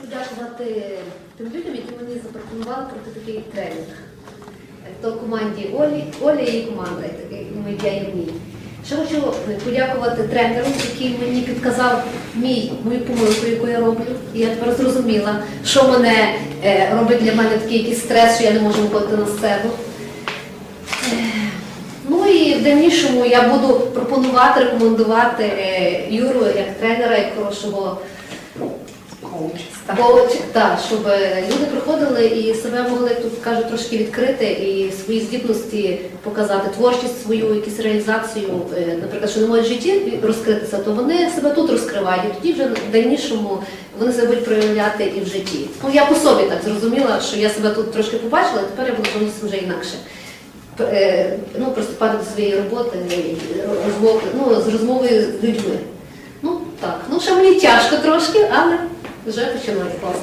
подякувати тим людям, які мені запропонували пройти такий тренінг. То команді Олі, Олі і її команда, і я і мій. Ще хочу подякувати тренеру, який мені підказав мій, мою помилку, яку я роблю. І я тепер зрозуміла, що мене е, робить для мене такий якийсь стрес, що я не можу виходити на сцену. Е, Ну і в дальнішому я буду пропонувати, рекомендувати е, Юру як тренера, як хорошого коуча, так, щоб е, люди приходили і себе могли тут кажуть трошки відкрити і свої здібності показати, творчість свою, якусь реалізацію, е, наприклад, що не можуть в житті розкритися, то вони себе тут розкривають, і тоді вже в дальнішому вони себе будуть проявляти і в житті. Ну я по собі так зрозуміла, що я себе тут трошки побачила, тепер я буду зовсім вже інакше. Е, Ну, приступати до своєї роботи, розмов, ну, з розмовою з людьми. Ну так, ну ще мені тяжко трошки, але вже починаю класно.